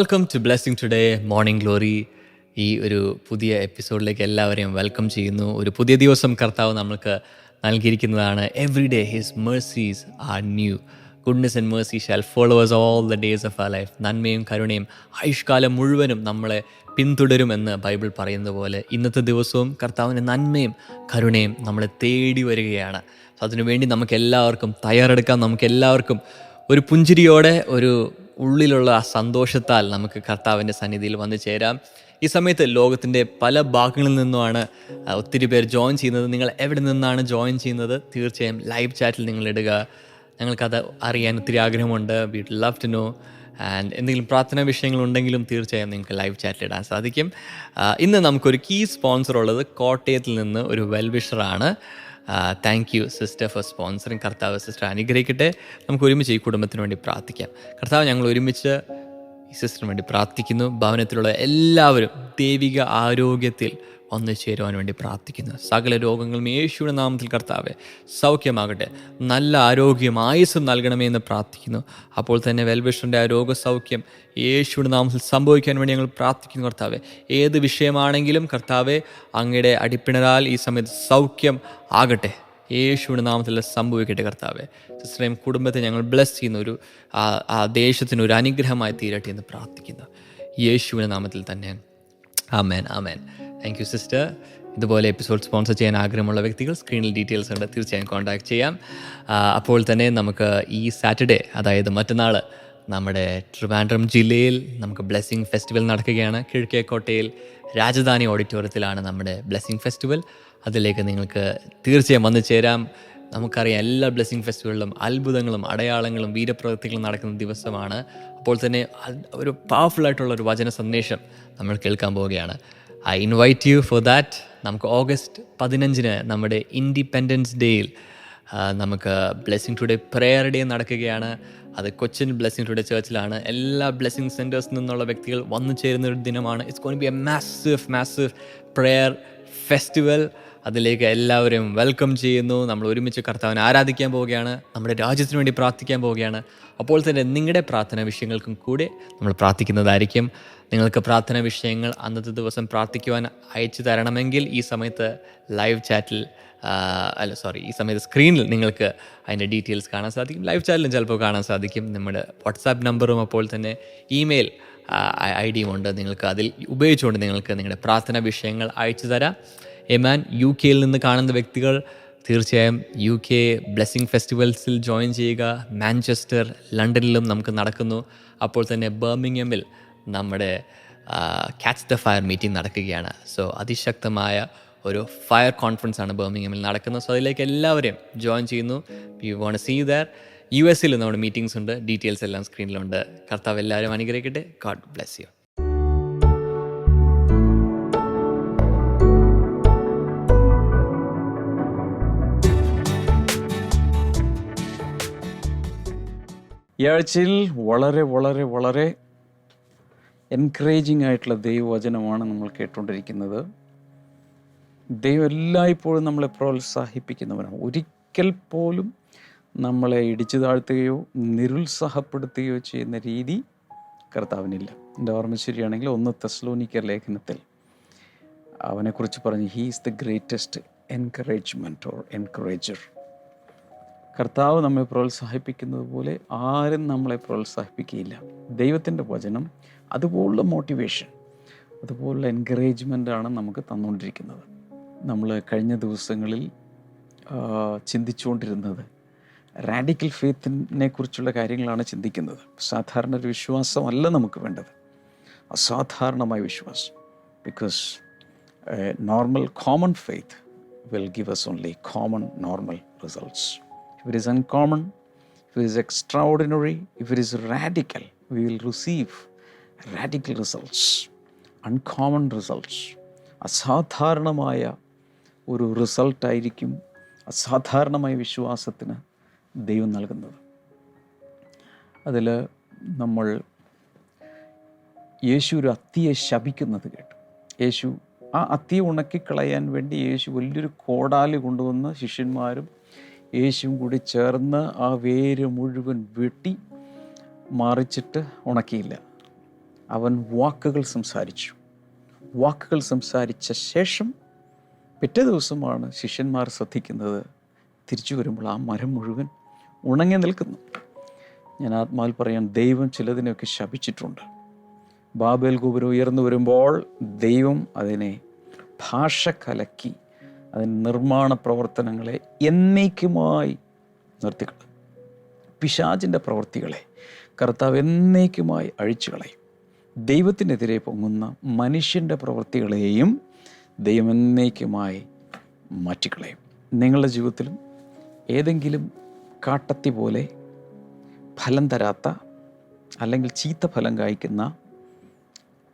Welcome to blessing today morning glory ഈ ഒരു പുതിയ എപ്പിസോഡിലേക്ക് എല്ലാവരെയും വെൽക്കം ചെയ്യുന്നു. ഒരു പുതിയ ദിവസം കർത്താവ് നമ്മൾക്ക് നൽകിയിരിക്കുന്നതാണ്. Every day his mercies are new goodness and mercy shall followers all the days of a life നന്മയും കരുണയും ആയുഷ്കാലം മുഴുവനും നമ്മളെ പിന്തുടരുമെന്ന് ബൈബിൾ പറയുന്നത് പോലെ ഇന്നത്തെ ദിവസവും കർത്താവിന്റെ നന്മയും കരുണയും നമ്മളെ തേടി വരികയാണ്. അതിനുവേണ്ടി നമുക്ക് എല്ലാവർക്കും തയ്യാറെടുക്കാം. നമുക്ക് എല്ലാവർക്കും ഒരു പുഞ്ചിരിയോടെ ഒരു ഉള്ളിലുള്ള ആ സന്തോഷത്താൽ നമുക്ക് കർത്താവിന്റെ സന്നിധിയിൽ വന്നു ചേരാം. ഈ സമയത്ത് ലോകത്തിന്റെ പല ഭാഗങ്ങളിൽ നിന്നുമാണ് ഒത്തിരി പേർ ജോയിൻ ചെയ്യുന്നത്. നിങ്ങൾ എവിടെ നിന്നാണ് ജോയിൻ ചെയ്യുന്നത്? തീർച്ചയായും ലൈവ് ചാറ്റിൽ നിങ്ങൾ ഇടുക. ഞങ്ങൾക്കത് അറിയാൻ ഒത്തിരി ആഗ്രഹമുണ്ട്. We love to know and എന്തെങ്കിലും പ്രാർത്ഥനാ വിഷയങ്ങളുണ്ടെങ്കിലും തീർച്ചയായും നിങ്ങൾക്ക് ലൈവ് ചാറ്റിൽ ഇടാൻ സാധിക്കും. ഇന്ന് നമുക്കൊരു കീ സ്പോൺസർ ഉള്ളത് കോട്ടയത്തിൽ നിന്ന് ഒരു വെൽവിഷറാണ് thank you sister for sponsoring കർത്താവ് സിസ്റ്റർ അനുഗ്രഹിക്കട്ടെ. നമുക്ക് ഒരുമിച്ച് ഈ കുടുംബത്തിന് വേണ്ടി പ്രാർത്ഥിക്കാം. കർത്താവ് ഞങ്ങൾ ഒരുമിച്ച് ഈ സിസ്റ്ററിന് വേണ്ടി പ്രാർത്ഥിക്കുന്നു. ഭവനത്തിലുള്ള എല്ലാവരും ദൈവിക ആരോഗ്യത്തിൽ ഒന്നു ചേരുവാൻ വേണ്ടി പ്രാർത്ഥിക്കുന്നു. സകല രോഗങ്ങളും യേശുവിന്റെ നാമത്തിൽ കർത്താവെ സൗഖ്യമാകട്ടെ. നല്ല ആരോഗ്യം ആയുസ്സും നൽകണമേ എന്ന് പ്രാർത്ഥിക്കുന്നു. അപ്പോൾ തന്നെ വെൽവിഷറിന്റെ ആ രോഗസൗഖ്യം യേശുവിന്റെ നാമത്തിൽ സംഭവിക്കാൻ വേണ്ടി ഞങ്ങൾ പ്രാർത്ഥിക്കുന്നു കർത്താവെ. ഏത് വിഷയമാണെങ്കിലും കർത്താവെ അങ്ങയുടെ അടിപ്പിണരാൽ ഈ സമയത്ത് സൗഖ്യം ആകട്ടെ. യേശുവിന്റെ നാമത്തിൽ സംഭവിക്കട്ടെ കർത്താവെ. സിസ്റ്ററേയും കുടുംബത്തെ ഞങ്ങൾ ബ്ലെസ് ചെയ്യുന്ന ഒരു ആ ആ ദേശത്തിന് ഒരു അനുഗ്രഹമായി തീരട്ടെ എന്ന് പ്രാർത്ഥിക്കുന്നു. യേശുവിന്റെ നാമത്തിൽ തന്നെ. ആമേൻ ആമേൻ. താങ്ക് യു സിസ്റ്റർ ഇതുപോലെ എപ്പിസോഡ് സ്പോൺസർ ചെയ്യാൻ ആഗ്രഹമുള്ള വ്യക്തികൾ സ്ക്രീനിൽ ഡീറ്റെയിൽസ് ഉണ്ട്. തീർച്ചയായും കോൺടാക്ട് ചെയ്യാം. അപ്പോൾ തന്നെ നമുക്ക് ഈ സാറ്റർഡേ അതായത് മറ്റന്നാൾ നമ്മുടെ ട്രിവാൻഡ്രം ജില്ലയിൽ നമുക്ക് ബ്ലെസ്സിങ് ഫെസ്റ്റിവൽ നടക്കുകയാണ്. കിഴക്കേക്കോട്ടയിൽ രാജധാനി ഓഡിറ്റോറിയത്തിലാണ് നമ്മുടെ ബ്ലെസ്സിങ് ഫെസ്റ്റിവൽ അതിലേക്ക് നിങ്ങൾക്ക് തീർച്ചയായും വന്നു ചേരാം. നമുക്കറിയാം എല്ലാ ബ്ലെസ്സിങ് ഫെസ്റ്റിവലിലും അത്ഭുതങ്ങളും അടയാളങ്ങളും വീരപ്രവൃത്തികളും നടക്കുന്ന ദിവസമാണ്. അപ്പോൾ തന്നെ ഒരു പവർഫുൾ ആയിട്ടുള്ള ഒരു വചന സന്ദേശം നമ്മൾ കേൾക്കാൻ പോവുകയാണ്. I invite you for that നമുക്ക് ഓഗസ്റ്റ് പതിനഞ്ചിന് നമ്മുടെ ഇൻഡിപെൻഡൻസ് ഡേയിൽ നമുക്ക് ബ്ലെസ്സിങ് ടുഡേ പ്രെയർ ഡേ നടക്കുകയാണ്. അത് കൊച്ചിൻ ബ്ലെസ്സിങ് ടുഡേ ചേർച്ചിലാണ് എല്ലാ ബ്ലെസ്സിങ് സെന്റേഴ്സിൽ നിന്നുള്ള വ്യക്തികൾ വന്നു ചേരുന്ന ഒരു ദിനമാണ്. It's gonna be a massive massive prayer festival അതിലേക്ക് എല്ലാവരെയും വെൽക്കം ചെയ്യുന്നു. നമ്മൾ ഒരുമിച്ച് കർത്താവിനെ ആരാധിക്കാൻ പോവുകയാണ്. നമ്മുടെ രാജ്യത്തിന് വേണ്ടി പ്രാർത്ഥിക്കാൻ പോവുകയാണ്. അപ്പോൾ തന്നെ നിങ്ങളുടെ പ്രാർത്ഥനാ വിഷയങ്ങൾക്കും കൂടെ നമ്മൾ പ്രാർത്ഥിക്കുന്നതായിരിക്കും. നിങ്ങൾക്ക് പ്രാർത്ഥന വിഷയങ്ങൾ അന്നത്തെ ദിവസം പ്രാർത്ഥിക്കുവാൻ അയച്ചു തരണമെങ്കിൽ ഈ സമയത്ത് ലൈവ് ചാറ്റിൽ അല്ല സോറി ഈ സമയത്ത് സ്ക്രീനിൽ നിങ്ങൾക്ക് അതിന്റെ ഡീറ്റെയിൽസ് കാണാൻ സാധിക്കും. ലൈവ് ചാറ്റിലും ചിലപ്പോൾ കാണാൻ സാധിക്കും. നമ്മുടെ വാട്സാപ്പ് നമ്പറും അപ്പോൾ തന്നെ ഇമെയിൽ ഐ ഡിയും ഉണ്ട്. നിങ്ങൾക്ക് അതിൽ ഉപയോഗിച്ചുകൊണ്ട് നിങ്ങൾക്ക് നിങ്ങളുടെ പ്രാർത്ഥന വിഷയങ്ങൾ അയച്ചു തരാം. എമാൻ യു കെയിൽ നിന്ന് കാണുന്ന വ്യക്തികൾ തീർച്ചയായും യു കെ ബ്ലെസ്സിങ് ഫെസ്റ്റിവൽസിൽ ജോയിൻ ചെയ്യുക. മാഞ്ചസ്റ്റർ ലണ്ടനിലും നമുക്ക് നടക്കുന്നു. അപ്പോൾ തന്നെ ബർമിംഗമിൽ നമ്മുടെ ക്യാച്ച് ദ ഫയർ മീറ്റിംഗ് നടക്കുകയാണ്. സോ അതിശക്തമായ ഒരു ഫയർ കോൺഫറൻസ് ആണ് ബർമിംഗമിൽ നടക്കുന്നത്. സോ അതിലേക്ക് എല്ലാവരെയും ജോയിൻ ചെയ്യുന്നു. You won't see there U എസിൽ നമ്മുടെ മീറ്റിംഗ്സ് ഉണ്ട്. ഡീറ്റെയിൽസ് എല്ലാം സ്ക്രീനിലുണ്ട് കർത്താവ് എല്ലാവരും അനുഗ്രഹിക്കട്ടെ. ഗോഡ് ബ്ലെസ് യു ഈ ആഴ്ചയിൽ വളരെ വളരെ വളരെ എൻകറേജിങ് ആയിട്ടുള്ള ദൈവവചനമാണ് നമ്മൾ കേട്ടുകൊണ്ടിരിക്കുന്നത്. ദൈവം എല്ലായ്പ്പോഴും നമ്മളെ പ്രോത്സാഹിപ്പിക്കുന്നവനാണ്. ഒരിക്കൽ പോലും നമ്മളെ ഇടിച്ചു താഴ്ത്തുകയോ നിരുത്സാഹപ്പെടുത്തുകയോ ചെയ്യുന്ന രീതി കർത്താവിനില്ല. എന്റെ ഓർമ്മ ശരിയാണെങ്കിൽ ഒന്ന് തെസ്ലോനിക്കർ ലേഖനത്തിൽ അവനെക്കുറിച്ച് പറഞ്ഞ് he is the greatest encouragement or encourager കർത്താവ് നമ്മെ പ്രോത്സാഹിപ്പിക്കുന്നത് പോലെ ആരും നമ്മളെ പ്രോത്സാഹിപ്പിക്കുകയില്ല. ദൈവത്തിന്റെ വചനം അതുപോലുള്ള മോട്ടിവേഷൻ അതുപോലുള്ള എൻകറേജ്മെന്റ് ആണ് നമുക്ക് തന്നുകൊണ്ടിരിക്കുന്നത്. നമ്മൾ കഴിഞ്ഞ ദിവസങ്ങളിൽ ചിന്തിച്ചുകൊണ്ടിരുന്നത് റാഡിക്കൽ ഫെയ്ത്തിനെ കുറിച്ചുള്ള കാര്യങ്ങളാണ് ചിന്തിക്കുന്നത്. സാധാരണ ഒരു വിശ്വാസമല്ല നമുക്ക് വേണ്ടത്. അസാധാരണമായ വിശ്വാസം. Because normal common faith will give us only common normal results. If it is uncommon, if it is extraordinary, if it is radical, we will receive radical results, uncommon results. അസാധാരണമായ ഒരു റിസൾട്ടായിരിക്കും അസാധാരണമായ വിശ്വാസത്തിന് ദൈവം നൽകുന്നത് അതിൽ നമ്മൾ യേശു ഒരു അത്തിയെ ശപിക്കുന്നത് കേട്ടു യേശു ആ അത്തിയെ ഉണക്കിക്കളയാൻ വേണ്ടി യേശു വലിയൊരു കോടാലി കൊണ്ടുവന്ന് ശിഷ്യന്മാരും യേശുവും കൂടി ചേർന്ന് ആ വേര് മുഴുവൻ വെട്ടി മറിച്ചിട്ട് ഉണക്കിയില്ല. അവൻ വാക്കുകൾ സംസാരിച്ചു. വാക്കുകൾ സംസാരിച്ച ശേഷം പിറ്റേ ദിവസമാണ് ശിഷ്യന്മാർ ശ്രദ്ധിക്കുന്നത്. തിരിച്ചു വരുമ്പോൾ ആ മരം മുഴുവൻ ഉണങ്ങി നിൽക്കുന്നു. ഞാൻ ആത്മാവിൽ പറയാൻ ദൈവം ചിലതിനെയൊക്കെ ശപിച്ചിട്ടുണ്ട്. ബാബേൽ ഗോപുരം ഉയർന്നു വരുമ്പോൾ ദൈവം അതിനെ ഭാഷ കലക്കി അതിന് നിർമ്മാണ പ്രവർത്തനങ്ങളെ എന്നേക്കുമായി നിർത്തിക്കളയും. പിശാചിന്റെ പ്രവൃത്തികളെ കർത്താവ് എന്നേക്കുമായി അഴിച്ചു കളയും ദൈവത്തിനെതിരെ പൊങ്ങുന്ന മനുഷ്യന്റെ പ്രവൃത്തികളെയും ദൈവം എന്നേക്കുമായി മാറ്റിക്കളയും. നിങ്ങളുടെ ജീവിതത്തിലും ഏതെങ്കിലും കാട്ടത്തി പോലെ ഫലം തരാത്ത അല്ലെങ്കിൽ ചീത്ത ഫലം കായ്ക്കുന്ന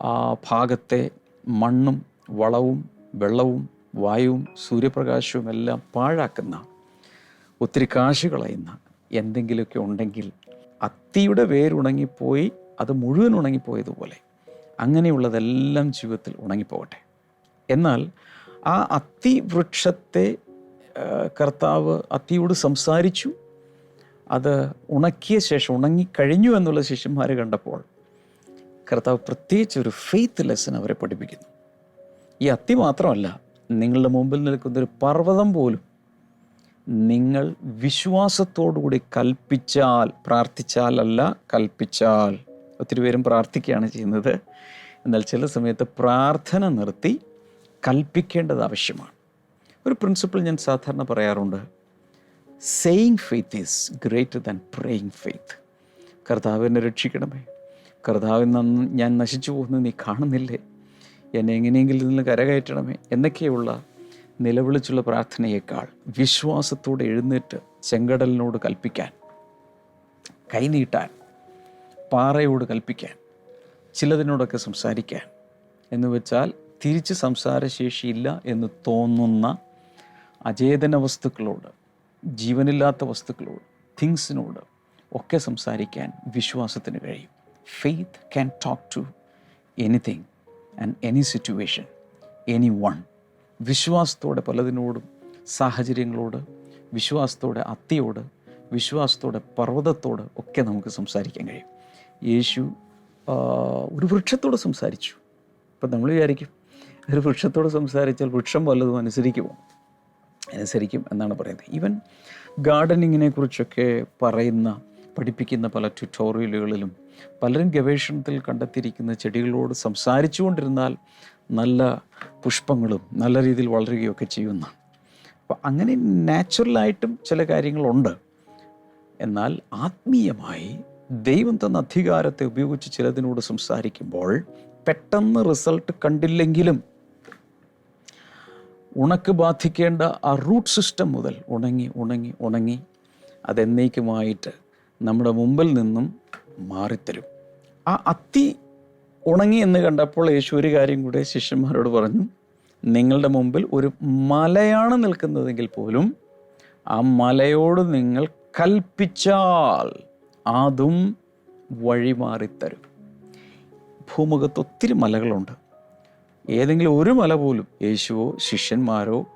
ആ ഭാഗത്തെ മണ്ണും വളവും വെള്ളവും വായുവും സൂര്യപ്രകാശവും എല്ലാം പാഴാക്കുന്ന ഒത്തിരി കാശ് കളയുന്ന എന്തെങ്കിലുമൊക്കെ ഉണ്ടെങ്കിൽ അത്തിയുടെ വേരുണങ്ങിപ്പോയി അത് മുഴുവൻ ഉണങ്ങിപ്പോയതുപോലെ അങ്ങനെയുള്ളതെല്ലാം ജീവിതത്തിൽ ഉണങ്ങിപ്പോകട്ടെ. എന്നാൽ ആ അത്തി വൃക്ഷത്തെ കർത്താവ് അത്തിയോട് സംസാരിച്ചു. അത് ഉണക്കിയ ശേഷം ഉണങ്ങിക്കഴിഞ്ഞു എന്നുള്ള ശിഷ്യന്മാർ കണ്ടപ്പോൾ കർത്താവ് പ്രത്യേകിച്ച് ഒരു ഫെയ്ത്ത് ലെസൺ അവരെ പഠിപ്പിക്കുന്നു. ഈ അത്തി മാത്രമല്ല നിങ്ങളുടെ മുമ്പിൽ നിൽക്കുന്ന ഒരു പർവതം പോലും നിങ്ങൾ വിശ്വാസത്തോടുകൂടി കൽപ്പിച്ചാൽ പ്രാർത്ഥിച്ചാലല്ല കൽപ്പിച്ചാൽ. ഒത്തിരി പേരും പ്രാർത്ഥിക്കുകയാണ് ചെയ്യുന്നത്. എന്നാൽ ചില സമയത്ത് പ്രാർത്ഥന നിർത്തി കൽപ്പിക്കേണ്ടത് ആവശ്യമാണ്. ഒരു പ്രിൻസിപ്പിൾ ഞാൻ സാധാരണ പറയാറുണ്ട്. Saying faith is greater than praying faith കർത്താവിനെ രക്ഷിക്കണമേ. കർത്താവിൽ നിന്ന് ഞാൻ നശിച്ചു പോകുന്നത് നീ കാണുന്നില്ലേ? എന്നെ എങ്ങനെയെങ്കിലും നിന്ന് കരകയറ്റണമേ എന്നൊക്കെയുള്ള നിലവിളിച്ചുള്ള പ്രാർത്ഥനയേക്കാൾ വിശ്വാസത്തോടെ എഴുന്നേറ്റ് ചെങ്കടലിനോട് കൽപ്പിക്കാൻ കൈനീട്ടാൻ പാറയോട് കൽപ്പിക്കാൻ ചിലതിനോടൊക്കെ സംസാരിക്കാൻ എന്ന് വെച്ചാൽ തിരിച്ച് സംസാരശേഷിയില്ല എന്ന് തോന്നുന്ന അചേതന വസ്തുക്കളോട് ജീവനില്ലാത്ത വസ്തുക്കളോട് തിങ്സിനോട് ഒക്കെ സംസാരിക്കാൻ വിശ്വാസത്തിന് കഴിയും. Faith can talk to anything and any situation any one വിശ്വാസത്തോടെ പലതിനോടും സാഹചര്യങ്ങളോട് വിശ്വാസത്തോടെ അത്തിയോട് വിശ്വാസത്തോടെ പർവതത്തോട് ഒക്കെ നമുക്ക് സംസാരിക്കാൻ കഴിയും. യേശു ഒരു വൃക്ഷത്തോട് സംസാരിച്ചു. ഇപ്പം നമ്മൾ വിചാരിക്കും ഒരു വൃക്ഷത്തോട് സംസാരിച്ചാൽ വൃക്ഷം വല്ലതും അനുസരിക്കുമോ? അനുസരിക്കും എന്നാണ് പറയുന്നത്. ഈവൻ ഗാർഡനിങ്ങിനെ കുറിച്ചൊക്കെ പറയുന്ന പഠിപ്പിക്കുന്ന പല ട്യൂട്ടോറിയലുകളിലും പലരും ഗവേഷണത്തിൽ കണ്ടെത്തിയിരിക്കുന്ന ചെടികളോട് സംസാരിച്ചു കൊണ്ടിരുന്നാൽ നല്ല പുഷ്പങ്ങളും നല്ല രീതിയിൽ വളരുകയൊക്കെ ചെയ്യുന്ന. അപ്പോൾ അങ്ങനെ നാച്ചുറലായിട്ടും ചില കാര്യങ്ങളുണ്ട്. എന്നാൽ ആത്മീയമായി ദൈവം തന്ന അധികാരത്തെ ഉപയോഗിച്ച് ചിലതിനോട് സംസാരിക്കുമ്പോൾ പെട്ടെന്ന് റിസൾട്ട് കണ്ടില്ലെങ്കിലും ഉണക്ക് ബാധിക്കേണ്ട ആ റൂട്ട് സിസ്റ്റം മുതൽ ഉണങ്ങി ഉണങ്ങി ഉണങ്ങി അതെന്നേക്കുമായിട്ട് നമ്മുടെ മുമ്പിൽ നിന്നും മാറിത്തരും. ആ അത്തി ഉണങ്ങി എന്ന് കണ്ടപ്പോൾ യേശു ഒരു കാര്യം കൂടെ ശിഷ്യന്മാരോട് പറഞ്ഞു. നിങ്ങളുടെ മുമ്പിൽ ഒരു മലയാണ് നിൽക്കുന്നതെങ്കിൽ പോലും ആ മലയോട് നിങ്ങൾ കൽപ്പിച്ചാൽ അതും വഴിമാറിത്തരും ഭൂമുഖത്ത് ഒത്തിരി മലകളുണ്ട്. ഏതെങ്കിലും ഒരു മല പോലും യേശുവോ ശിഷ്യന്മാരോ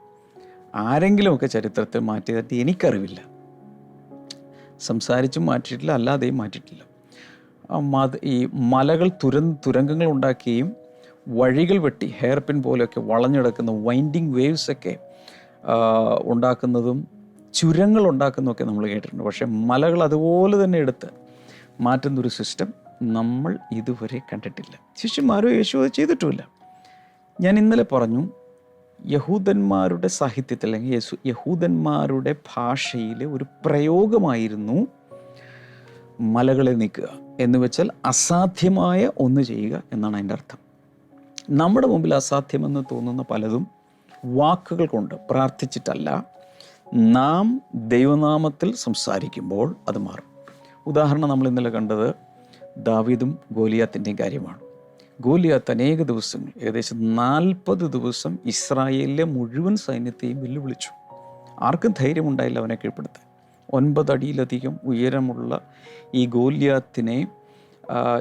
ആരെങ്കിലുമൊക്കെ ചരിത്രത്തെ മാറ്റിയതായിട്ട് എനിക്കറിവില്ല. സംസാരിച്ചും മാറ്റിയിട്ടില്ല അല്ലാതെയും മാറ്റിയിട്ടില്ല. മത ഈ മലകൾ തുര തുരങ്കങ്ങൾ ഉണ്ടാക്കുകയും വഴികൾ വെട്ടി ഹെയർ പിൻ പോലെയൊക്കെ വളഞ്ഞെടുക്കുന്ന വൈൻഡിങ് വേവ്സ് ഒക്കെ ഉണ്ടാക്കുന്നതും ചുരങ്ങൾ ഉണ്ടാക്കുന്നതൊക്കെ നമ്മൾ കേട്ടിട്ടുണ്ട്. പക്ഷേ മലകൾ അതുപോലെ തന്നെ എടുത്ത് മാറ്റുന്ന ഒരു സിസ്റ്റം നമ്മൾ ഇതുവരെ കണ്ടിട്ടില്ല. ശിഷ്യന്മാരോ യേശു അത് ചെയ്തിട്ടുമില്ല. ഞാൻ ഇന്നലെ പറഞ്ഞു യഹൂദന്മാരുടെ സാഹിത്യത്തിൽ അല്ലെങ്കിൽ യേശു യഹൂദന്മാരുടെ ഭാഷയിലെ ഒരു പ്രയോഗമായിരുന്നു മലകളെ നീക്കുക എന്ന് വെച്ചാൽ അസാധ്യമായ ഒന്ന് ചെയ്യുക എന്നാണ് അതിന്റെ അർത്ഥം. നമ്മുടെ മുമ്പിൽ അസാധ്യമെന്ന് തോന്നുന്ന പലതും വാക്കുകൾ കൊണ്ട് പ്രാർത്ഥിച്ചിട്ടല്ല. നാം ദൈവനാമത്തിൽ സംസാരിക്കുമ്പോൾ അത് മാറും. ഉദാഹരണം നമ്മൾ ഇന്നലെ കണ്ടത് ദാവീദും ഗോലിയാത്തിന്റെയും കാര്യമാണ്. ഗോലിയാത്ത് അനേക ദിവസങ്ങൾ ഏകദേശം നാൽപ്പത് ദിവസം ഇസ്രായേലിലെ മുഴുവൻ സൈന്യത്തെയും വെല്ലുവിളിച്ചു. ആർക്കും ധൈര്യമുണ്ടായില്ല അവനെ കീഴ്പ്പെടുത്താൻ. ഒൻപതടിയിലധികം ഉയരമുള്ള ഈ ഗോലിയാത്തിനെ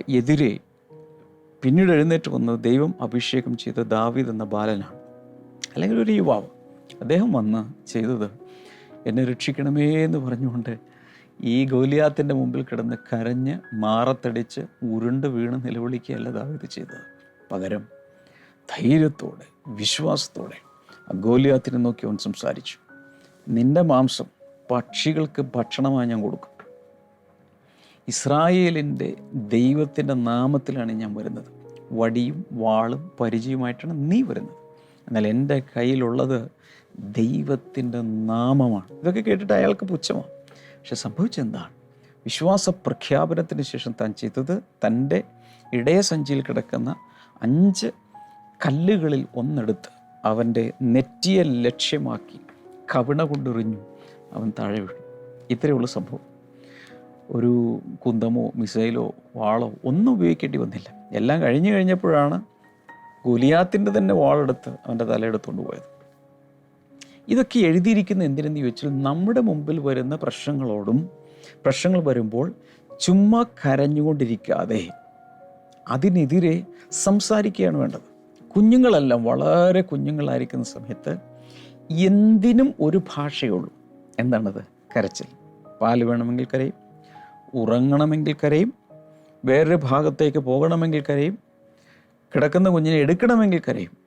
എതിരെ പിന്നീട് എഴുന്നേറ്റ് വന്നത് ദൈവം അഭിഷേകം ചെയ്ത ദാവീദ് എന്ന ബാലനാണ്. അല്ലെങ്കിൽ ഒരു യുവാവ്. അദ്ദേഹം വന്ന് ചെയ്തത് എന്നെ രക്ഷിക്കണമേ എന്ന് പറഞ്ഞുകൊണ്ട് ഈ ഗോലിയാത്തിന്റെ മുമ്പിൽ കിടന്ന് കരഞ്ഞ് മാറത്തടിച്ച് ഉരുണ്ട് വീണ് നിലവിളിക്കുകയല്ല ദാവീദ് ചെയ്തത്. പകരം ധൈര്യത്തോടെ വിശ്വാസത്തോടെ ആ ഗോലിയാത്തിനെ നോക്കി അവൻ സംസാരിച്ചു. നിന്റെ മാംസം പക്ഷികൾക്ക് ഭക്ഷണമായി ഞാൻ കൊടുക്കും. ഇസ്രായേലിന്റെ ദൈവത്തിന്റെ നാമത്തിലാണ് ഞാൻ വരുന്നത്. വടിയും വാളും പരിചയമായിട്ടാണ് നീ വരുന്നത്. എന്നാൽ എന്റെ കയ്യിലുള്ളത് ദൈവത്തിന്റെ നാമമാണ്. ഇതൊക്കെ കേട്ടിട്ട് അയാൾക്ക് പുച്ഛമാണ്. പക്ഷെ സംഭവിച്ചെന്താണ് വിശ്വാസ പ്രഖ്യാപനത്തിന് ശേഷം താൻ ചെയ്തത് തന്റെ ഇടയസഞ്ചിയിൽ കിടക്കുന്ന അഞ്ച് കല്ലുകളിൽ ഒന്നെടുത്ത് അവന്റെ നെറ്റിയെ ലക്ഷ്യമാക്കി കവിണ കൊണ്ടെറിഞ്ഞു. അവൻ താഴെ വീണു. ഇത്രയുള്ള സംഭവം. ഒരു കുന്തമോ മിസൈലോ വാളോ ഒന്നും ഉപയോഗിക്കേണ്ടി വന്നില്ല. എല്ലാം കഴിഞ്ഞു കഴിഞ്ഞപ്പോഴാണ് ഗുലിയാത്തിന്റെ തന്നെ വാളെടുത്ത് അവന്റെ തലയെടുത്തുകൊണ്ട് പോയത്. ഇതൊക്കെ എഴുതിയിരിക്കുന്ന എന്തിനെന്ന് ചോദിച്ചാൽ നമ്മുടെ മുമ്പിൽ വരുന്ന പ്രശ്നങ്ങളോടും പ്രശ്നങ്ങൾ വരുമ്പോൾ ചുമ്മാ കരഞ്ഞുകൊണ്ടിരിക്കാതെ അതിനെതിരെ സംസാരിക്കുകയാണ് വേണ്ടത്. കുഞ്ഞുങ്ങളെല്ലാം വളരെ കുഞ്ഞുങ്ങളായിരിക്കുന്ന സമയത്ത് എന്തിനും ഒരു ഭാഷയുള്ളൂ. എന്താണത്? കരച്ചിൽ. പാൽ വേണമെങ്കിൽ കരയും ഉറങ്ങണമെങ്കിൽ കരയും വേറൊരു ഭാഗത്തേക്ക് പോകണമെങ്കിൽ കരയും കിടക്കുന്ന കുഞ്ഞിനെ എടുക്കണമെങ്കിൽ കരയും.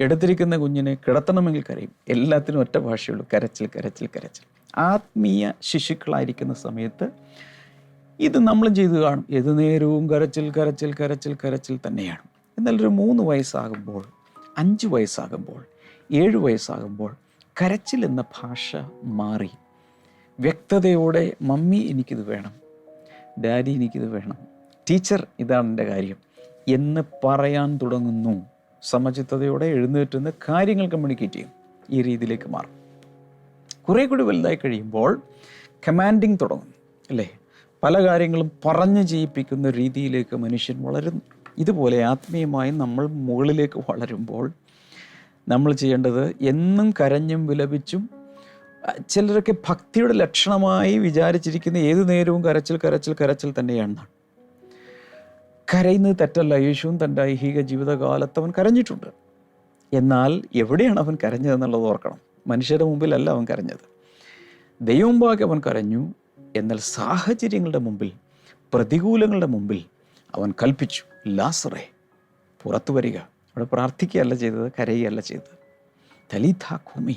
എടുത്തിരിക്കുന്ന കുഞ്ഞിനെ കിടത്തണമെങ്കിൽ കരയും. എല്ലാത്തിനും ഒറ്റ ഭാഷയുള്ളൂ. കരച്ചിൽ കരച്ചിൽ കരച്ചിൽ. ആത്മീയ ശിശുക്കളായിരിക്കുന്ന സമയത്ത് ഇത് നമ്മളും ചെയ്തു കാണും. ഏത് നേരവും കരച്ചിൽ കരച്ചിൽ കരച്ചിൽ കരച്ചിൽ തന്നെയാണ്. എന്നാൽ ഒരു മൂന്ന് വയസ്സാകുമ്പോൾ അഞ്ച് വയസ്സാകുമ്പോൾ ഏഴ് വയസ്സാകുമ്പോൾ കരച്ചിൽ എന്ന ഭാഷ മാറി. വ്യക്തതയോടെ മമ്മി എനിക്കിത് വേണം. ഡാഡി എനിക്കിത് വേണം. ടീച്ചർ ഇതാണ് എന്റെ കാര്യം. എന്ന് പറയാൻ തുടങ്ങുന്നു. സമചിത്തതയോടെ എഴുന്നേറ്റുന്ന കാര്യങ്ങൾ കമ്മ്യൂണിക്കേറ്റ് ചെയ്യും. ഈ രീതിയിലേക്ക് മാറും. കുറേ കൂടി വലുതായി കഴിയുമ്പോൾ കമാൻഡിങ് തുടങ്ങും അല്ലേ? പല കാര്യങ്ങളും പറഞ്ഞു ചെയ്യിപ്പിക്കുന്ന രീതിയിലേക്ക് മനുഷ്യൻ വളരുന്നു. ഇതുപോലെ ആത്മീയമായി നമ്മൾ മുകളിലേക്ക് വളരുമ്പോൾ നമ്മൾ ചെയ്യേണ്ടത് എന്നും കരഞ്ഞും വിലപിച്ചും ചിലരൊക്കെ ഭക്തിയുടെ ലക്ഷണമായി വിചാരിച്ചിരിക്കുന്ന ഏതു നേരവും കരച്ചിൽ കരച്ചിൽ കരച്ചിൽ തന്നെയാണ് കരയുന്നത് തെറ്റല്ല. യേശുവും തന്റെ ഐഹിക ജീവിതകാലത്ത് അവൻ കരഞ്ഞിട്ടുണ്ട്. എന്നാൽ എവിടെയാണ് അവൻ കരഞ്ഞതെന്നുള്ളത് ഓർക്കണം. മനുഷ്യരുടെ മുമ്പിലല്ല അവൻ കരഞ്ഞത്. ദൈവമുമ്പാകെ അവൻ കരഞ്ഞു. എന്നാൽ സാഹചര്യങ്ങളുടെ മുമ്പിൽ പ്രതികൂലങ്ങളുടെ മുമ്പിൽ അവൻ കൽപ്പിച്ചു. ലാസറേ പുറത്തു വരിക. അവിടെ പ്രാർത്ഥിക്കുകയല്ല ചെയ്തത് കരയുകയല്ല ചെയ്തത്. തലിതാ കുമി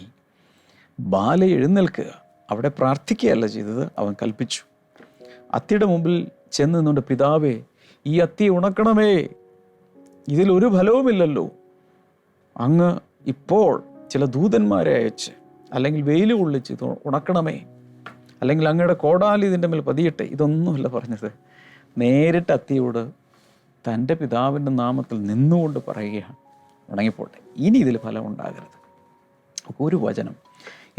ബാല എഴുന്നേൽക്കുക. അവിടെ പ്രാർത്ഥിക്കുകയല്ല ചെയ്തത് അവൻ കൽപ്പിച്ചു. അത്തിയുടെ മുമ്പിൽ ചെന്ന് നിന്നുകൊണ്ട് പിതാവേ ഈ അത്തി ഉണക്കണമേ. ഇതിലൊരു ഫലവുമില്ലല്ലോ. അങ്ങ് ഇപ്പോൾ ചില ദൂതന്മാരെ അയച്ച് അല്ലെങ്കിൽ വെയിൽ കൊള്ളിച്ച് ഇത് ഉണക്കണമേ. അല്ലെങ്കിൽ അങ്ങയുടെ കോടാലി ഇതിന്റെ മേൽ പതിയട്ടെ. ഇതൊന്നുമല്ല പറഞ്ഞത്. നേരിട്ട് അത്തിയോട് തന്റെ പിതാവിന്റെ നാമത്തിൽ നിന്നുകൊണ്ട് പറയുകയാണ്. ഉണങ്ങിപ്പോട്ടെ. ഇനി ഇതിൽ ഫലം ഉണ്ടാകരുത്. ഒരു വചനം.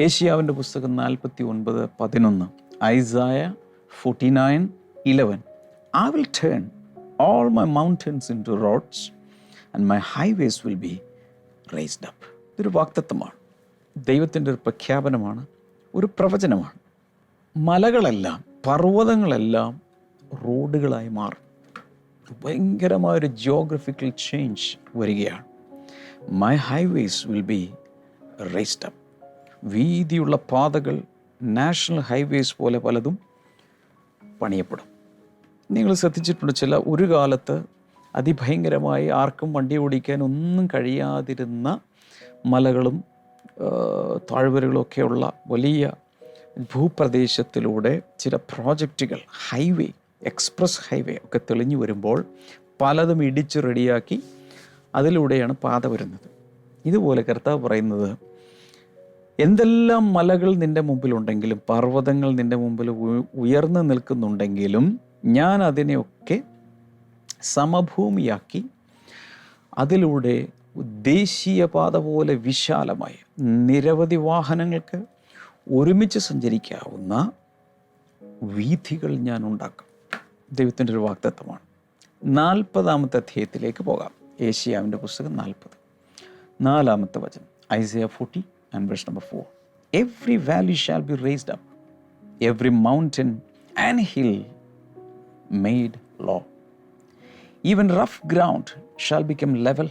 ഏഷ്യാവിന്റെ പുസ്തകം നാൽപ്പത്തി ഒൻപത് പതിനൊന്ന് Isaiah forty nine eleven. I will turn all my mountains into roads and my highways will be raised up ഇതൊരു വാക്തത്വമാണ്. ദൈവത്തിന്റെ ഒരു പ്രഖ്യാപനമാണ്. ഒരു പ്രവചനമാണ്. മലകളെല്ലാം പർവതങ്ങളെല്ലാം റോഡുകളായി മാറും. ഭയങ്കരമായൊരു ജിയോഗ്രഫിക്കൽ ചേഞ്ച് വരികയാണ്. My highways will be raised up വീതിയുള്ള പാതകൾ നാഷണൽ ഹൈവേസ് പോലെ പലതും പണിയപ്പെടും. നിങ്ങൾ ശ്രദ്ധിച്ചിട്ടുണ്ട് ചില ഒരു കാലത്ത് അതിഭയങ്കരമായി ആർക്കും വണ്ടി ഓടിക്കാൻ ഒന്നും കഴിയാതിരുന്ന മലകളും താഴ്വരകളൊക്കെ താഴ്വരകളും ഒക്കെയുള്ള വലിയ ഭൂപ്രദേശത്തിലൂടെ ചില പ്രോജക്റ്റുകൾ ഹൈവേ എക്സ്പ്രസ് ഹൈവേ ഒക്കെ തെളിഞ്ഞു വരുമ്പോൾ പലതും ഇടിച്ച് റെഡിയാക്കി അതിലൂടെയാണ് പാത വരുന്നത്. ഇതുപോലെ കർത്താവ് പറയുന്നത് എന്തെല്ലാം മലകൾ നിന്റെ മുമ്പിലുണ്ടെങ്കിലും പർവതങ്ങൾ നിന്റെ മുമ്പിൽ ഉയർന്നു നിൽക്കുന്നുണ്ടെങ്കിലും ഞാൻ അതിനെയൊക്കെ സമഭൂമിയാക്കി അതിലൂടെ ദേശീയപാത പോലെ വിശാലമായ നിരവധി വാഹനങ്ങൾക്ക് ഒരുമിച്ച് സഞ്ചരിക്കാവുന്ന വീഥികൾ ഞാൻ ഉണ്ടാക്കും. ദൈവത്തിന്റെ ഒരു വാക്തത്വമാണ് നാൽപ്പതാമത്തെ അധ്യായത്തിലേക്ക് പോകാം. ഏഷ്യാവിന്റെ പുസ്തകം നാൽപ്പത്. നാലാമത്തെ വചനം. Isaiah forty and verse number four. Every valley shall be raised up every mountain and hill made low even rough ground shall become level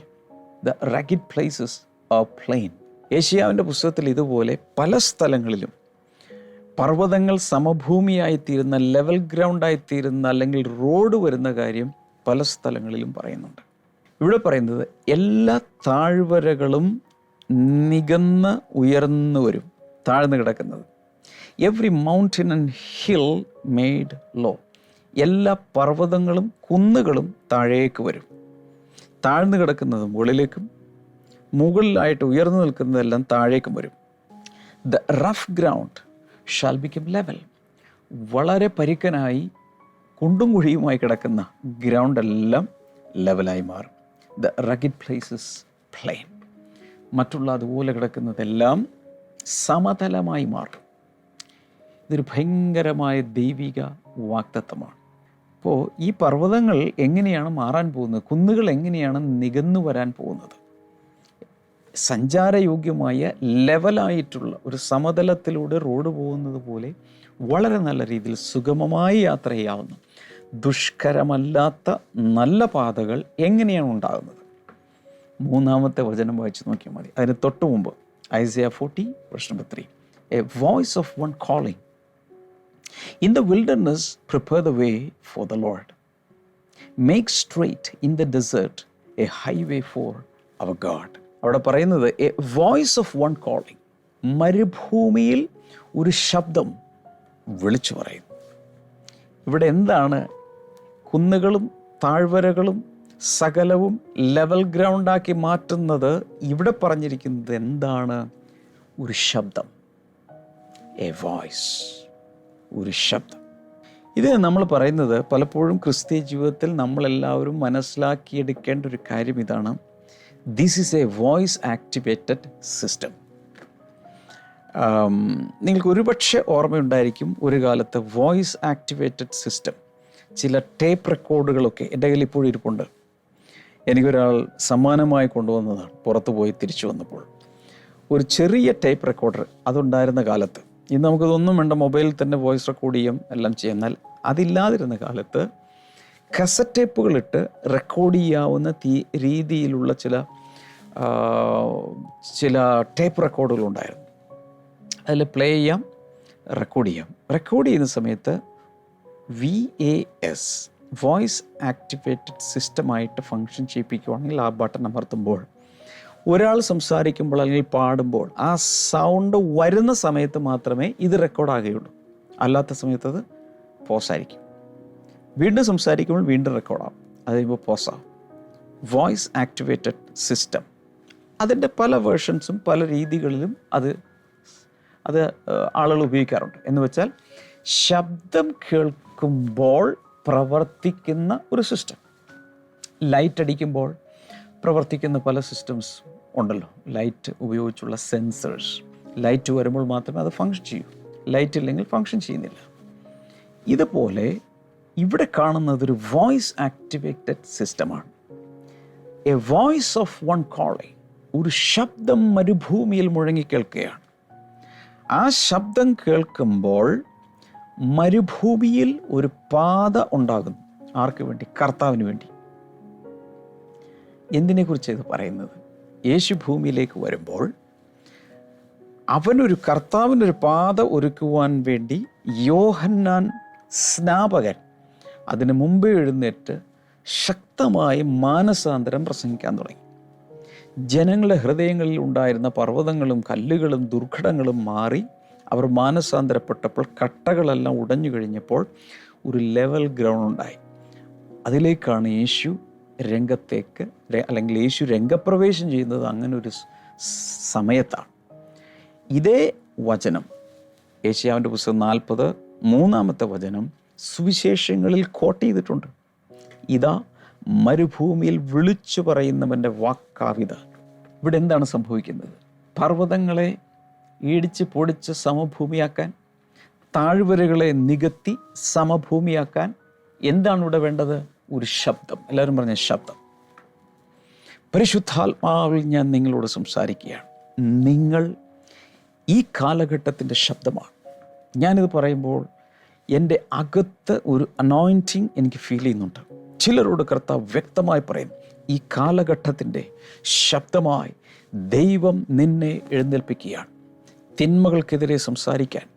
the rugged places a plain ഏഷ്യാവിന്റെ പുസ്തകത്തിൽ ഇതുപോലെ പല സ്ഥലങ്ങളിലും പർവതങ്ങൾ സമഭൂമിയായിത്തീരുന്ന ലെവൽ ഗ്രൗണ്ടായിത്തീരുന്ന അല്ലെങ്കിൽ റോഡ് വരുന്ന കാര്യം പല സ്ഥലങ്ങളിലും പറയുന്നുണ്ട്. ഇവിടെ പറയുന്നത് എല്ലാ താഴ്വരകളും നികന്ന് ഉയർന്നു വരും താഴ്ന്നു കിടക്കുന്നത്. Every mountain and hill made low എല്ലാ പർവതങ്ങളും കുന്നുകളും താഴേക്ക് വരും. താഴ്ന്നു കിടക്കുന്നത് മുകളിലേക്കും മുകളിലായിട്ട് ഉയർന്നു നിൽക്കുന്നതെല്ലാം താഴേക്കും വരും. The rough ground shall become level വളരെ പരുക്കനായി കുണ്ടും കുഴിയുമായി കിടക്കുന്ന ഗ്രൗണ്ടെല്ലാം ലെവലായി മാറും. ദ റഗിഡ് പ്ലേസസ് പ്ലെയിൻ മറ്റുള്ള അതുപോലെ കിടക്കുന്നതെല്ലാം സമതലമായി മാറും. ഇതൊരു ഭയങ്കരമായ ദൈവിക വാക്തത്വമാണ്. അപ്പോൾ ഈ പർവതങ്ങൾ എങ്ങനെയാണ് മാറാൻ പോകുന്നത്? കുന്നുകൾ എങ്ങനെയാണ് നികന്നു വരാൻ പോകുന്നത്? സഞ്ചാരയോഗ്യമായ ലെവലായിട്ടുള്ള ഒരു സമതലത്തിലൂടെ റോഡ് പോകുന്നത് പോലെ വളരെ നല്ല രീതിയിൽ സുഗമമായി യാത്ര ചെയ്യാവുന്ന ദുഷ്കരമല്ലാത്ത നല്ല പാതകൾ എങ്ങനെയാണ് ഉണ്ടാകുന്നത്? മൂന്നാമത്തെ വചനം വായിച്ചു നോക്കിയാൽ മതി. അതിന് തൊട്ട് മുമ്പ് ഐസിയ ഫോർട്ടി പ്രശ്നം three a voice of one calling in the wilderness prepare the way for the Lord make straight in the desert a highway for our God അവിടെ പറയുന്നത് a voice of one calling മരുഭൂമിയിൽ ഒരു ശബ്ദം വിളിച്ചു പറയുന്നു ഇവിടെ എന്താണ് കുന്നുകളും താഴ്വരകളും സകലവും ലെവൽ ഗ്രൗണ്ടാക്കി മാറ്റുന്നത്? ഇവിടെ പറഞ്ഞിരിക്കുന്നത് എന്താണ്? ഒരു ശബ്ദം. എ വോയിസ് ഒരു ശബ്ദം. ഇത് നമ്മൾ പറയുന്നത് പലപ്പോഴും ക്രിസ്തീയ ജീവിതത്തിൽ നമ്മളെല്ലാവരും മനസ്സിലാക്കിയെടുക്കേണ്ട ഒരു കാര്യം ഇതാണ്. This is a voice activated system നിങ്ങൾക്ക് ഒരുപക്ഷെ ഓർമ്മയുണ്ടായിരിക്കും ഒരു കാലത്ത് വോയിസ് ആക്ടിവേറ്റഡ് സിസ്റ്റം ചില ടേപ്പ് റെക്കോർഡുകളൊക്കെ എന്റെ കയ്യിൽ ഇപ്പോഴും ഇരിപ്പുണ്ട്. എനിക്കൊരാൾ സമ്മാനമായി കൊണ്ടുവന്നതാണ്. പുറത്തു പോയി തിരിച്ചു വന്നപ്പോൾ. ഒരു ചെറിയ ടേപ്പ് റെക്കോർഡർ അതുണ്ടായിരുന്ന കാലത്ത്. ഇന്ന് നമുക്കിതൊന്നും വേണ്ട മൊബൈലിൽ തന്നെ വോയിസ് റെക്കോർഡ് ചെയ്യും എല്ലാം ചെയ്യും. എന്നാൽ അതില്ലാതിരുന്ന കാലത്ത് കസറ്റ് ടേപ്പുകളിട്ട് റെക്കോർഡ് ചെയ്യാവുന്ന തീ രീതിയിലുള്ള ചില ചില ടേപ്പ് റെക്കോർഡുകളുണ്ടായിരുന്നു അതിൽ പ്ലേ ചെയ്യാം റെക്കോർഡ് ചെയ്യാം. റെക്കോർഡ് ചെയ്യുന്ന സമയത്ത് V A S voice activated സിസ്റ്റമായിട്ട് function ചെയ്യിപ്പിക്കുവാണെങ്കിൽ ആ ബട്ടൺ അമർത്തുമ്പോൾ ഒരാൾ സംസാരിക്കുമ്പോൾ അല്ലെങ്കിൽ പാടുമ്പോൾ ആ സൗണ്ട് വരുന്ന സമയത്ത് മാത്രമേ ഇത് റെക്കോർഡാകുകയുള്ളൂ അല്ലാത്ത സമയത്ത് അത് പോസായിരിക്കും വീണ്ടും സംസാരിക്കുമ്പോൾ വീണ്ടും റെക്കോർഡാവും അത് കഴിയുമ്പോൾ പോസാവും വോയിസ് ആക്ടിവേറ്റഡ് സിസ്റ്റം അതിന്റെ പല വേർഷൻസും പല രീതികളിലും അത് അത് ആളുകൾ ഉപയോഗിക്കാറുണ്ട്. എന്ന് വെച്ചാൽ ശബ്ദം കേൾക്കുമ്പോൾ പ്രവർത്തിക്കുന്ന ഒരു സിസ്റ്റം ലൈറ്റ് അടിക്കുമ്പോൾ പ്രവർത്തിക്കുന്ന പല സിസ്റ്റംസ് ഉണ്ടല്ലോ. ലൈറ്റ് ഉപയോഗിച്ചുള്ള സെൻസേഴ്സ് ലൈറ്റ് വരുമ്പോൾ മാത്രമേ അത് ഫങ്ഷൻ ചെയ്യൂ. ലൈറ്റ് ഇല്ലെങ്കിൽ ഫങ്ഷൻ ചെയ്യുന്നില്ല. ഇതുപോലെ ഇവിടെ കാണുന്നത് ഒരു വോയിസ് ആക്ടിവേറ്റഡ് സിസ്റ്റമാണ് a voice of one calling ഒരു ശബ്ദം മരുഭൂമിയിൽ മുഴങ്ങി കേൾക്കുകയാണ്. ആ ശബ്ദം കേൾക്കുമ്പോൾ മരുഭൂമിയിൽ ഒരു പാത ഉണ്ടാകുന്നു. ആർക്ക് വേണ്ടി? കർത്താവിന് വേണ്ടി. എന്തിനെക്കുറിച്ച് ഇത് പറയുന്നത്? യേശു ഭൂമിയിലേക്ക് വരുമ്പോൾ അവനൊരു കർത്താവിനൊരു പാത ഒരുക്കുവാൻ വേണ്ടി യോഹന്നാൻ സ്നാപകൻ അതിന് മുമ്പേ എഴുന്നേറ്റ് ശക്തമായി മാനസാന്തരം പ്രസംഗിക്കാൻ തുടങ്ങി. ജനങ്ങളുടെ ഹൃദയങ്ങളിൽ ഉണ്ടായിരുന്ന പർവതങ്ങളും കല്ലുകളും ദുർഘടങ്ങളും മാറി അവർ മാനസാന്തരപ്പെട്ടപ്പോൾ കട്ടകളെല്ലാം ഉടഞ്ഞു കഴിഞ്ഞപ്പോൾ ഒരു ലെവൽ ഗ്രൗണ്ട് ഉണ്ടായി. അതിലേക്കാണ് യേശു രംഗത്തേക്ക് അല്ലെങ്കിൽ യേശു രംഗപ്രവേശം ചെയ്യുന്നത് അങ്ങനെ ഒരു സമയത്താണ്. ഇതേ വചനം ഏഷ്യാവിന്റെ പുസ്തകം നാൽപ്പത് മൂന്നാമത്തെ വചനം സുവിശേഷങ്ങളിൽ കോട്ട് ചെയ്തിട്ടുണ്ട്. ഇതാ മരുഭൂമിയിൽ വിളിച്ചു പറയുന്നവന്റെ വാക്കാവിത. ഇവിടെ എന്താണ് സംഭവിക്കുന്നത്? പർവതങ്ങളെ ഈടിച്ച് പൊടിച്ച് സമഭൂമിയാക്കാൻ താഴ്വരകളെ നികത്തി സമഭൂമിയാക്കാൻ എന്താണ് ഇവിടെ വേണ്ടത്? ഒരു ശബ്ദം. എല്ലാവരും പറഞ്ഞ ശബ്ദം. പരിശുദ്ധാത്മാവിൽ ഞാൻ നിങ്ങളോട് സംസാരിക്കുകയാണ്. നിങ്ങൾ ഈ കാലഘട്ടത്തിന്റെ ശബ്ദമാണ്. ഞാനിത് പറയുമ്പോൾ എന്റെ അകത്ത് ഒരു അനോയിന്റിങ് എനിക്ക് ഫീൽ ചെയ്യുന്നുണ്ട്. ചിലരോട് കർത്താവ് വ്യക്തമായി പറയും ഈ കാലഘട്ടത്തിന്റെ ശബ്ദമായി ദൈവം നിന്നെ എഴുന്നേൽപ്പിക്കുകയാണ്. തിന്മകൾക്കെതിരെ സംസാരിക്കാൻ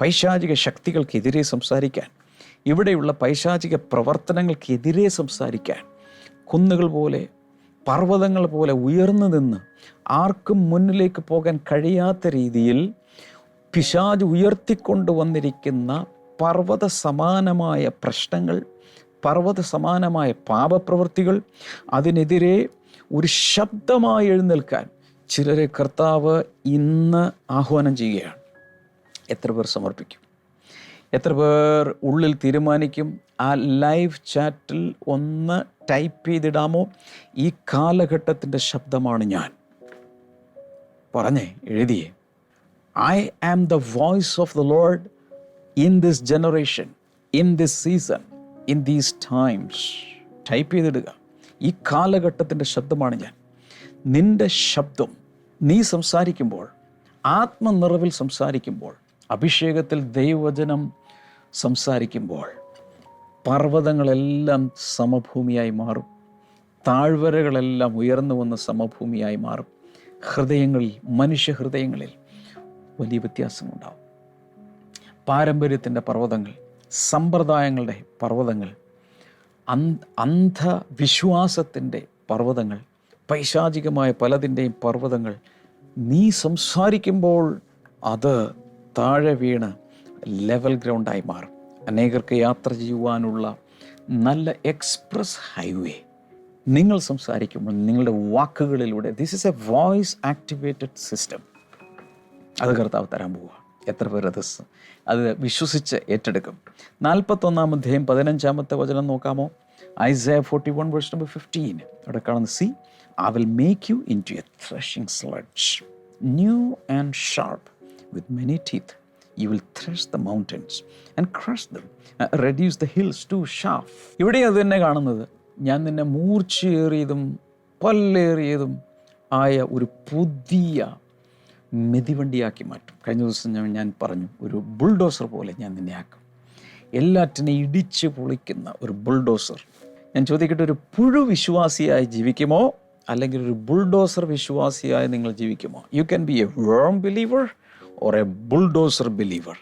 പൈശാചിക ശക്തികൾക്കെതിരെ സംസാരിക്കാൻ ഇവിടെയുള്ള പൈശാചിക പ്രവർത്തനങ്ങൾക്കെതിരെ സംസാരിക്കാൻ കുന്നുകൾ പോലെ പർവതങ്ങൾ പോലെ ഉയർന്നു നിന്ന് ആർക്കും മുന്നിലേക്ക് പോകാൻ കഴിയാത്ത രീതിയിൽ പിശാജ് ഉയർത്തിക്കൊണ്ട് വന്നിരിക്കുന്ന പർവത സമാനമായ പ്രശ്നങ്ങൾ പർവത സമാനമായ പാപപ്രവൃത്തികൾ അതിനെതിരെ ഒരു ശബ്ദമായി എഴുന്നേൽക്കാൻ ചിലരെ കർത്താവ് ഇന്ന് ആഹ്വാനം ചെയ്യുകയാണ്. എത്ര പേർ സമർപ്പിക്കും? എത്ര പേർ ഉള്ളിൽ തീരുമാനിക്കും? ആ ലൈവ് ചാറ്റിൽ ഒന്ന് ടൈപ്പ് ചെയ്തിടാമോ? ഈ കാലഘട്ടത്തിന്റെ ശബ്ദമാണ് ഞാൻ. പറഞ്ഞേ എഴുതിയേ. I am the voice of the Lord in this generation in this season in these times type ചെയ്തിടുക. ഈ കാലഘട്ടത്തിന്റെ ശബ്ദമാണ് ഞാൻ. നിന്റെ ശബ്ദം നീ സംസാരിക്കുമ്പോൾ ആത്മനിറവിൽ സംസാരിക്കുമ്പോൾ അഭിഷേകത്തിൽ ദൈവവചനം സംസാരിക്കുമ്പോൾ പർവതങ്ങളെല്ലാം സമഭൂമിയായി മാറും. താഴ്വരകളെല്ലാം ഉയർന്നു വന്ന സമഭൂമിയായി മാറും. ഹൃദയങ്ങളിൽ മനുഷ്യ ഹൃദയങ്ങളിൽ വലിയ വ്യത്യാസമുണ്ടാവും. പാരമ്പര്യത്തിന്റെ പർവതങ്ങൾ സമ്പ്രദായങ്ങളുടെ പർവതങ്ങൾ അന്ധ അന്ധവിശ്വാസത്തിന്റെ പർവതങ്ങൾ പൈശാചികമായ പലതിന്റെയും പർവതങ്ങൾ നീ സംസാരിക്കുമ്പോൾ അത് താഴെ വീണ് ലെവൽ ഗ്രൗണ്ടായി മാറും. അനേകർക്ക് യാത്ര ചെയ്യുവാനുള്ള നല്ല എക്സ്പ്രസ് ഹൈവേ നിങ്ങൾ സംസാരിക്കുമ്പോൾ നിങ്ങളുടെ വാക്കുകളിലൂടെ this is a voice activated system അത് കർത്താവ് തരാൻ പോവുക. എത്ര പേർ അത് അത് വിശ്വസിച്ച് ഏറ്റെടുക്കും. നാൽപ്പത്തൊന്നാം അധ്യായം പതിനഞ്ചാമത്തെ വചനം നോക്കാമോ? Isaiah forty one verse number fifteen അവിടെ കാണുന്ന see I will make you into a threshing sledge new and sharp with many teeth you will thresh the mountains and crush them reduce the hills to chaff ഇവിടെ അത് തന്നെ കാണുന്നത്. ഞാൻ നിന്നെ മൂർച്ചയേറിയതും പല്ലേറിയതും ആയ ഒരു പുതിയ മെതിവണ്ടിയാക്കി മാറ്റും. കഴിഞ്ഞ ദിവസം ഞാൻ ഞാൻ പറഞ്ഞു ഒരു ബുൾഡോസർ പോലെ ഞാൻ നിന്നെ ആക്കും. എല്ലാറ്റിനെ ഇടിച്ച് പൊളിക്കുന്ന ഒരു ബുൾഡോസർ. ഞാൻ ചോദിക്കട്ടെ ഒരു പുഴു വിശ്വാസിയായി ജീവിക്കുമോ? അല്ലെങ്കിൽ ഒരു ബുൾഡോസർ വിശ്വാസിയായി നിങ്ങൾ ജീവിക്കുമോ? You can be a worm believer or a bulldozer believer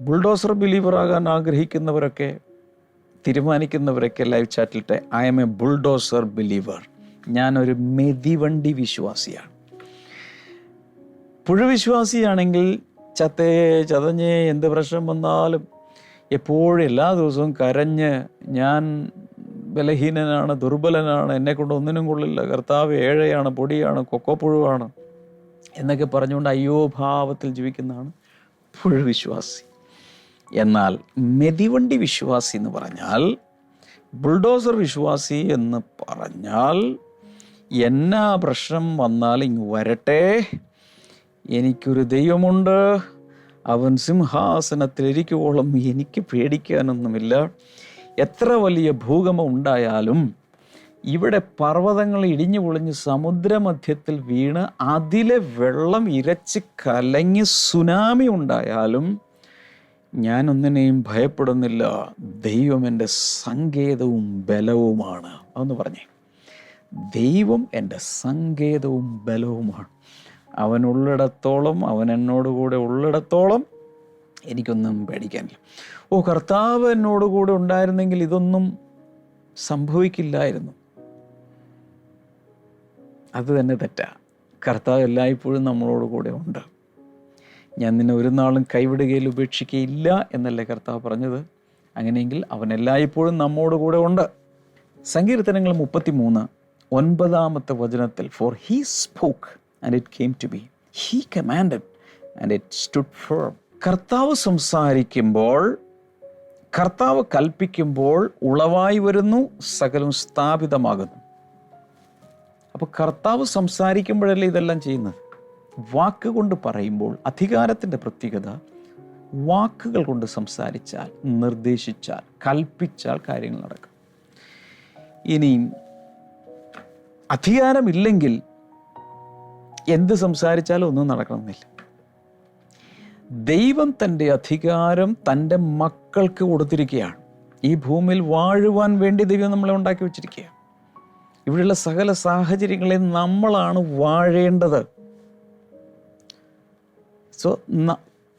bulldozer believer ആകാൻ ആഗ്രഹിക്കുന്നവരൊക്കെ തീരുമാനിക്കുന്നവരൊക്കെ ലൈവ് ചാറ്റിലിട്ട് I'm a bulldozer believer ഞാനൊരു മെതിവണ്ടി വിശ്വാസിയാണ്. പുഴവിശ്വാസിയാണെങ്കിൽ ചത്തേ ചതഞ്ഞ് എന്ത് പ്രശ്നം വന്നാലും എപ്പോഴും എല്ലാ ദിവസവും കരഞ്ഞ് ഞാൻ ബലഹീനനാണ് ദുർബലനാണ് എന്നെ കൊണ്ട് ഒന്നിനും കൊള്ളില്ല. കർത്താവ് ഏഴയാണ് പൊടിയാണ് കൊക്കോപ്പുഴുവാണ്. എന്നൊക്കെ പറഞ്ഞുകൊണ്ട് അയ്യോ ഭാവത്തിൽ ജീവിക്കുന്നതാണ് പുഴവിശ്വാസി എന്നാൽ മെതിവണ്ടി വിശ്വാസി എന്ന് പറഞ്ഞാൽ ബുൾഡോസർ വിശ്വാസി എന്ന് പറഞ്ഞാൽ എന്നാ പ്രശ്നം വന്നാൽ ഇങ്ങ് വരട്ടെ. എനിക്കൊരു ദൈവമുണ്ട്. അവൻ സിംഹാസനത്തിലിരിക്കുവോളം എനിക്ക് പേടിക്കാനൊന്നുമില്ല. എത്ര വലിയ ഭൂകമ്പം ഉണ്ടായാലും ഇവിടെ പർവതങ്ങൾ ഇടിഞ്ഞു പൊളിഞ്ഞ് സമുദ്രമധ്യത്തിൽ വീണ് അതിലെ വെള്ളം ഇരച്ച് കലങ്ങി സുനാമി ഉണ്ടായാലും ഞാനൊന്നിനെയും ഭയപ്പെടുന്നില്ല. ദൈവം എന്റെ സങ്കേതവും ബലവുമാണ്. അതൊന്ന് പറഞ്ഞേ. ദൈവം എന്റെ സങ്കേതവും ബലവുമാണ്. അവൻ ഉള്ളിടത്തോളം അവൻ എന്നോട് കൂടെ ഉള്ളിടത്തോളം എനിക്കൊന്നും പേടിക്കാനില്ല. ഓ കർത്താവ് എന്നോട് കൂടെ ഉണ്ടായിരുന്നെങ്കിൽ ഇതൊന്നും സംഭവിക്കില്ലായിരുന്നു. അത് തന്നെ തെറ്റാ. കർത്താവ് എല്ലായ്പ്പോഴും നമ്മളോട് കൂടെ ഉണ്ട്. ഞാൻ നിന്നെ ഒരു നാളും കൈവിടുകയിൽ ഉപേക്ഷിക്കുകയില്ല എന്നല്ലേ കർത്താവ് പറഞ്ഞത്? അങ്ങനെയെങ്കിൽ അവൻ എല്ലായ്പ്പോഴും നമ്മോട് കൂടെ ഉണ്ട്. സങ്കീർത്തനങ്ങൾ മുപ്പത്തി മൂന്ന് ഒൻപതാമത്തെ വചനത്തിൽ for he spoke and it came to be he commanded and it stood firm കർത്താവ് സംസാരിക്കുമ്പോൾ കർത്താവ് കൽപ്പിക്കുമ്പോൾ ഉളവായി വരുന്നു സകലം സ്ഥാപിതമാകുന്നു. അപ്പോൾ കർത്താവ് സംസാരിക്കുമ്പോഴല്ലേ ഇതെല്ലാം ചെയ്യുന്നത്? വാക്ക് കൊണ്ട് പറയുമ്പോൾ അധികാരത്തിന്റെ പ്രത്യേകത വാക്കുകൾ കൊണ്ട് സംസാരിച്ചാൽ നിർദ്ദേശിച്ചാൽ കൽപ്പിച്ചാൽ കാര്യങ്ങൾ നടക്കും. ഇനിയും അധികാരമില്ലെങ്കിൽ എന്ത് സംസാരിച്ചാലും ഒന്നും നടക്കണമെന്നില്ല. ദൈവം തന്റെ അധികാരം തന്റെ മക്കൾക്ക് കൊടുത്തിരിക്കുകയാണ്. ഈ ഭൂമിയിൽ വാഴുവാൻ വേണ്ടി ദൈവം നമ്മളെ ഉണ്ടാക്കി വെച്ചിരിക്കുകയാണ്. ഇവിടെയുള്ള സകല സാഹചര്യങ്ങളെ നമ്മളാണ് വാഴേണ്ടത്. സോ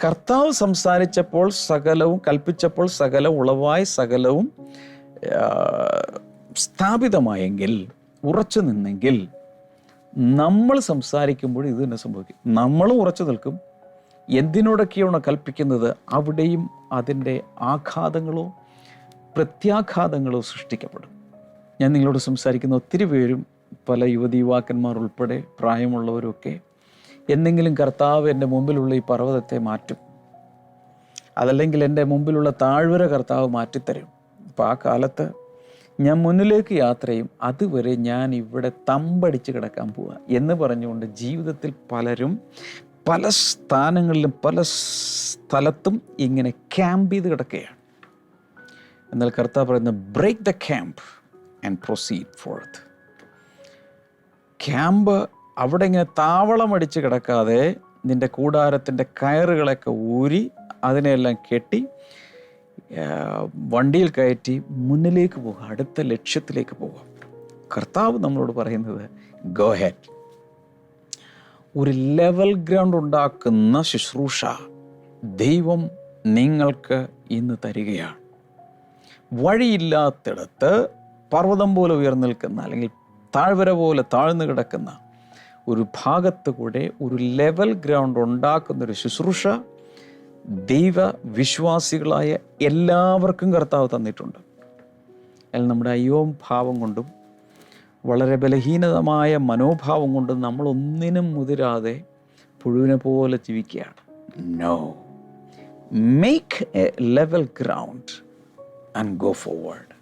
കർത്താവ് സംസാരിച്ചപ്പോൾ സകലവും കൽപ്പിച്ചപ്പോൾ സകലവും ഉളവായി സകലവും സ്ഥാപിതമായെങ്കിൽ ഉറച്ചു നിന്നെങ്കിൽ നമ്മൾ സംസാരിക്കുമ്പോൾ ഇത് തന്നെ സംഭവിക്കും. നമ്മളും ഉറച്ചു നിൽക്കും. എന്തിനോടൊക്കെയാണോ കൽപ്പിക്കുന്നത്? അവിടെയും അതിന്റെ ആഘാതങ്ങളോ പ്രത്യാഘാതങ്ങളോ സൃഷ്ടിക്കപ്പെടും. ഞാൻ നിങ്ങളോട് സംസാരിക്കുന്ന ഒത്തിരി പേരും പല യുവതി യുവാക്കന്മാർ ഉൾപ്പെടെ പ്രായമുള്ളവരൊക്കെ എന്തെങ്കിലും കർത്താവ് എന്റെ മുമ്പിലുള്ള ഈ പർവതത്തെ മാറ്റും. അതല്ലെങ്കിൽ എന്റെ മുമ്പിലുള്ള താഴ്വര കർത്താവ് മാറ്റിത്തരും. അപ്പോൾ ആ കാലത്ത് ഞാൻ മുന്നിലേക്ക് യാത്ര ചെയ്യും അതുവരെ ഞാൻ ഇവിടെ തമ്പടിച്ച് കിടക്കാൻ പോവുക എന്ന് പറഞ്ഞുകൊണ്ട് ജീവിതത്തിൽ പലരും പല സ്ഥാനങ്ങളിലും പല സ്ഥലത്തും ഇങ്ങനെ ക്യാമ്പ് ചെയ്ത് കിടക്കുകയാണ്. എന്നാൽ കർത്താവ് പറയുന്ന break the camp. And proceed forth camp അവിടെ ഇങ്ങനെ താവളം അടിച്ച് കിടക്കാതെ നിന്റെ കൂടാരത്തിന്റെ കയറുകളൊക്കെ ഊരി അതിനെല്ലാം കെട്ടി വണ്ടിയിൽ കയറ്റി മുന്നിലേക്ക് പോകുക അടുത്ത ലക്ഷ്യത്തിലേക്ക് പോകുക കർത്താവ് നമ്മളോട് പറയുന്നത് ഗോ ഹെഡ് ഒരു ലെവൽ ഗ്രൗണ്ട് ഉണ്ടാക്കുന്ന ശുശ്രൂഷ ദൈവം നിങ്ങൾക്ക് ഇന്ന് തരികയാണ്. വഴിയില്ലാത്തിടത്ത് പർവതം പോലെ ഉയർന്നു നിൽക്കുന്ന അല്ലെങ്കിൽ താഴ്വര പോലെ താഴ്ന്നു കിടക്കുന്ന ഒരു ഭാഗത്ത് കൂടെ ഒരു ലെവൽ ഗ്രൗണ്ട് ഉണ്ടാക്കുന്ന ഒരു ശുശ്രൂഷ ദൈവ വിശ്വാസികളായ എല്ലാവർക്കും കർത്താവ് തന്നിട്ടുണ്ട്. അതിൽ നമ്മുടെ അയ്യോം ഭാവം കൊണ്ടും വളരെ ബലഹീനതമായ മനോഭാവം കൊണ്ടും നമ്മൾ ഒന്നിനും മുതിരാതെ പുഴുവിനെ പോലെ ജീവിക്കുകയാണ്. No make a level ground and go forward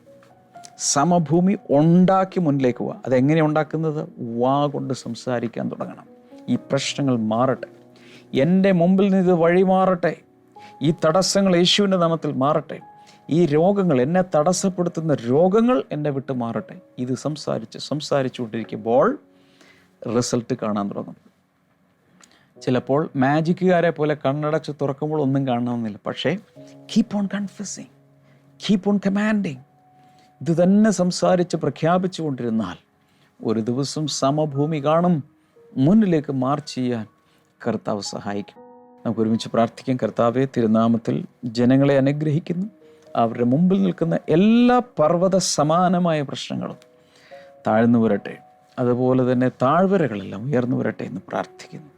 സമഭൂമി ഉണ്ടാക്കി മുന്നിലേക്ക് പോവുക അതെങ്ങനെ ഉണ്ടാക്കുന്നത്? വാ കൊണ്ട് സംസാരിക്കാൻ തുടങ്ങണം. ഈ പ്രശ്നങ്ങൾ മാറട്ടെ. എന്റെ മുമ്പിൽ നിന്ന് ഇത് വഴി മാറട്ടെ. ഈ തടസ്സങ്ങൾ യേശുവിന്റെ നാമത്തിൽ മാറട്ടെ. ഈ രോഗങ്ങൾ എന്നെ തടസ്സപ്പെടുത്തുന്ന രോഗങ്ങൾ എന്നെ വിട്ട് മാറട്ടെ. ഇത് സംസാരിച്ച് സംസാരിച്ചുകൊണ്ടിരിക്കുമ്പോൾ റിസൾട്ട് കാണാൻ തുടങ്ങും. ചിലപ്പോൾ മാജിക്കുകാരെ പോലെ കണ്ണടച്ച് തുറക്കുമ്പോൾ ഒന്നും കാണണമെന്നില്ല. പക്ഷേ keep on confusing keep on commanding ഇത് തന്നെ സംസാരിച്ച് പ്രഖ്യാപിച്ചു കൊണ്ടിരുന്നാൽ ഒരു ദിവസം സമഭൂമി കാണും. മുന്നിലേക്ക് മാർച്ച് ചെയ്യാൻ കർത്താവ് സഹായിക്കും. നമുക്ക് ഒരുമിച്ച് പ്രാർത്ഥിക്കാം. കർത്താവെ തിരുനാമത്തിൽ ജനങ്ങളെ അനുഗ്രഹിക്കുന്നു. അവരുടെ മുമ്പിൽ നിൽക്കുന്ന എല്ലാ പർവത സമാനമായ പ്രശ്നങ്ങളും താഴ്ന്നു വരട്ടെ. അതുപോലെ തന്നെ താഴ്വരകളെല്ലാം ഉയർന്നു വരട്ടെ എന്ന് പ്രാർത്ഥിക്കുന്നു.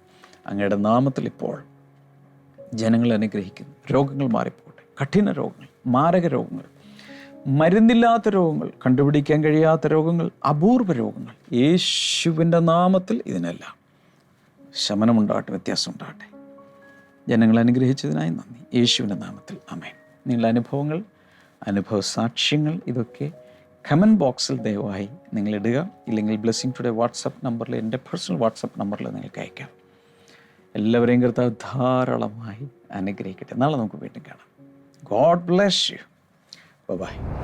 അങ്ങയുടെ നാമത്തിൽ ഇപ്പോൾ ജനങ്ങളെ അനുഗ്രഹിക്കുന്നു. രോഗങ്ങൾ മാറിപ്പോട്ടെ കഠിന രോഗങ്ങൾ മാരക രോഗങ്ങൾ മരുന്നില്ലാത്ത രോഗങ്ങൾ കണ്ടുപിടിക്കാൻ കഴിയാത്ത രോഗങ്ങൾ അപൂർവ രോഗങ്ങൾ. യേശുവിന്റെ നാമത്തിൽ ഇതിനെല്ലാം ശമനമുണ്ടാകട്ടെ വ്യത്യാസം ഉണ്ടാകട്ടെ ജനങ്ങൾ അനുഗ്രഹിച്ചതിനായി നന്ദി. യേശുവിന്റെ നാമത്തിൽ. അമേൻ നിങ്ങളുടെ അനുഭവങ്ങൾ അനുഭവ സാക്ഷ്യങ്ങൾ ഇതൊക്കെ കമന്റ് ബോക്സിൽ ദയവായി നിങ്ങൾ ഇടുക. ഇല്ലെങ്കിൽ ബ്ലെസ്സിങ് ടുഡേ വാട്സപ്പ് നമ്പറിൽ എന്റെ പേഴ്സണൽ വാട്സപ്പ് നമ്പറിൽ നിങ്ങൾക്ക് അയക്കാം. എല്ലാവരെയും കർത്താവ് ധാരാളമായി അനുഗ്രഹിക്കട്ടെ. നാളെ നമുക്ക് വീണ്ടും കാണാം. God bless you by